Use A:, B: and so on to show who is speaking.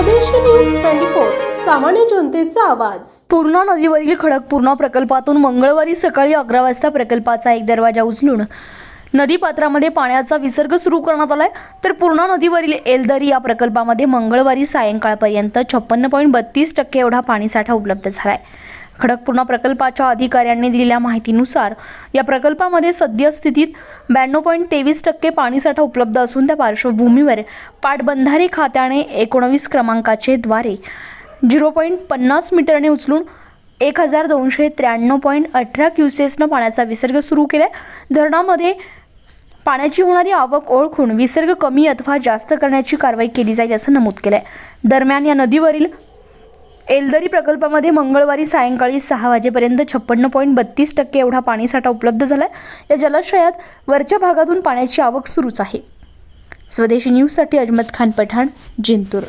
A: News twenty four सामान्य जनतेचा आवाज.
B: पूर्णा नदीवरील खडकपूर्णा प्रकल्पातून मंगळवारी सकाळी अकरा वाजता प्रकल्पाचा एक दरवाजा उचलून नदीपात्रामध्ये पाण्याचा विसर्ग सुरू करण्यात आलाय. तर पूर्णा नदीवरील एलदरी या प्रकल्पामध्ये मंगळवारी सायंकाळपर्यंत छप्पन्न पॉईंट बत्तीस टक्के एवढा पाणीसाठा उपलब्ध झालाय. खडकपूर्णा प्रकल्पाच्या अधिकाऱ्यांनी दिलेल्या माहितीनुसार या प्रकल्पामध्ये सद्यस्थितीत ब्याण्णव पॉईंट तेवीस टक्के पाणीसाठा उपलब्ध असून त्या पार्श्वभूमीवर पाटबंधारे खात्याने एकोणवीस क्रमांकाचे द्वारे झिरो पॉईंट पन्नास मीटरने उचलून एक हजार दोनशे त्र्याण्णव पॉईंट अठरा क्युसेसनं पाण्याचा विसर्ग सुरू केला धरणामध्ये पाण्याची होणारी आवक ओळखून विसर्ग कमी अथवा जास्त करण्याची कारवाई केली जाईल असं नमूद केलं आहे दरम्यान या नदीवरील एलदरी प्रकल्पामध्ये मंगळवारी सायंकाळी सहा वाजेपर्यंत छप्पन्न पॉईंट बत्तीस टक्के एवढा पाणीसाठा उपलब्ध झाला आहे या जलाशयात वरच्या भागातून पाण्याची आवक सुरूच आहे. स्वदेशी न्यूजसाठी अजमत खान पठाण जिंतूर.